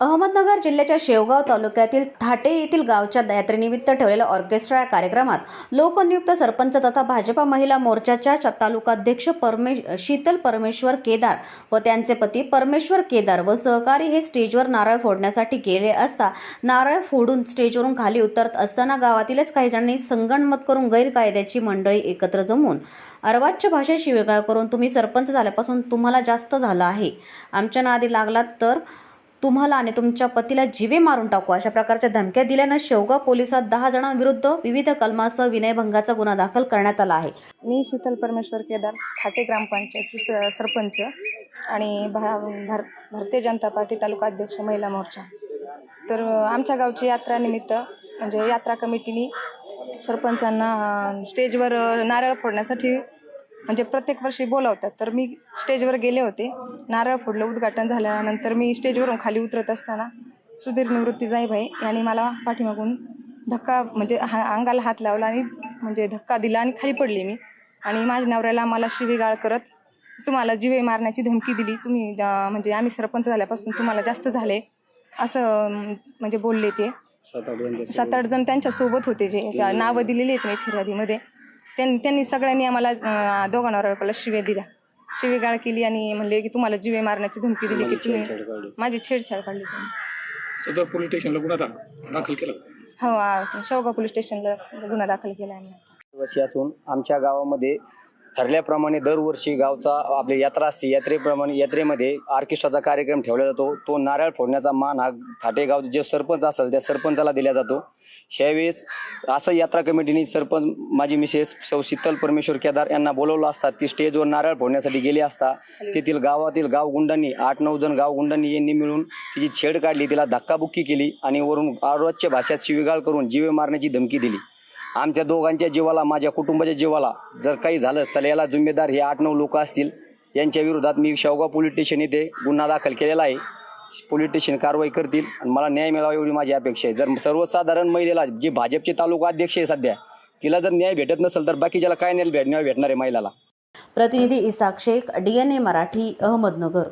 अहमदनगर जिल्ह्याच्या शेवगाव तालुक्यातील थाटे येथील गावच्या यात्रेनिमित्त ठेवलेल्या ऑर्केस्ट्रा या कार्यक्रमात लोकनियुक्त सरपंच तथा भाजपा महिला मोर्चाच्या तालुकाध्यक्ष परमेश शीतल परमेश्वर केदार व त्यांचे पती परमेश्वर केदार व सहकारी हे स्टेजवर नारळ फोडण्यासाठी गेले असता नारळ फोडून स्टेजवरून खाली उतरत असताना गावातीलच काही जणांनी संगणमत करून गैरकायद्याची मंडळी एकत्र जमवून अर्वाच्य भाषेत शिवेगाळ करून तुम्ही सरपंच झाल्यापासून तुम्हाला जास्त झालं आहे. आमच्या नादी लागलात तर तुम्हाला आणि तुमच्या पतीला जीवे मारून टाकू. अशा प्रकारच्या धमक्या दिल्यानं शेवगाव पोलिसात दहा जणांविरुद्ध विविध कलमासह विनयभंगाचा गुन्हा दाखल करण्यात आला आहे. मी शीतल परमेश्वर केदार खाटे ग्रामपंचायतची स सरपंच आणि भा भार भारतीय जनता पार्टी तालुका अध्यक्ष महिला मोर्चा. तर आमच्या गावची यात्रानिमित्त म्हणजे यात्रा कमिटीने सरपंचांना स्टेजवर नारळ फोडण्यासाठी म्हणजे प्रत्येक वर्षी बोलावतात. तर मी स्टेजवर गेले होते. नारळ फोडलं उद्घाटन झाल्यानंतर मी स्टेजवरून खाली उतरत असताना सुधीर निवृत्ती जाईभाई यांनी मला पाठीमागून धक्का म्हणजे हा अंगाला हात लावला आणि म्हणजे धक्का दिला आणि खाली पडले मी. आणि माझ्या नवऱ्याला मला शिवीगाळ करत तुम्हाला जीवे मारण्याची धमकी दिली. तुम्ही म्हणजे आम्ही सरपंच झाल्यापासून तुम्हाला जास्त झाले. असं म्हणजे बोलले ते. सात आठ जण सात आठ जण त्यांच्यासोबत होते जे. नावं दिलेली आहेत मी फिर्यादीमध्ये. त्यांनी त्यांनी सगळ्यांनी आम्हाला अं, दोघांना नवऱ्याला शिव्या दिल्या शिवीगाळ केली आणि म्हणले की तुम्हाला जीवे मारण्याची धमकी दिली की तुम्ही छेडछाड काढली. माझी छेडछाड काढली. त्यांनी सदर पोलीस स्टेशनला गुन्हा दाखल दाखल केला हो शेवगाव पोलीस स्टेशनला गुन्हा दाखल केला आम्ही. वर्षी असून आमच्या गावामध्ये ठरल्याप्रमाणे दरवर्षी गावचा आपली यात्रा असते. यात्रेप्रमाणे यात्रेमध्ये ऑर्केस्ट्राचा कार्यक्रम ठेवला जातो. तो नारळ फोडण्याचा मान हा थाटेगाव जे सरपंच असेल त्या सरपंचाला दिला जातो. ह्यावेळेस असं यात्रा कमिटीने सरपंच माझी मिसेस सौ शीतल परमेश्वर केदार यांना बोलवलं असता. ती स्टेजवर नारळ फोडण्यासाठी गेली असता. तेथील गावातील गावगुंडांनी आठ नऊ जण गावगुंडांनी यांनी मिळून तिची छेड काढली. तिला धक्काबुक्की केली आणि वरून आरोग्य भाषेत शिवीगाळ करून जीवे मारण्याची धमकी दिली. आमच्या दोघांच्या जीवाला माझ्या कुटुंबाच्या जीवाला जर काही झालं तर याला जिम्मेदार हे आठ नऊ लोक असतील. यांच्या विरोधात मी शेवगाव पोलीस स्टेशन येथे गुन्हा दाखल केलेला आहे. पोलीस स्टेशन कारवाई करतील आणि मला न्याय मिळावा एवढी माझी अपेक्षा आहे. जर सर्वसाधारण महिलेला जी भाजपचे तालुका अध्यक्ष आहे सध्या तिला जर न्याय भेटत नसेल तर बाकीच्याला काय न्याय भेट न्याय भेटणार आहे महिलाला? प्रतिनिधी इसाक शेख डीएनए मराठी अहमदनगर.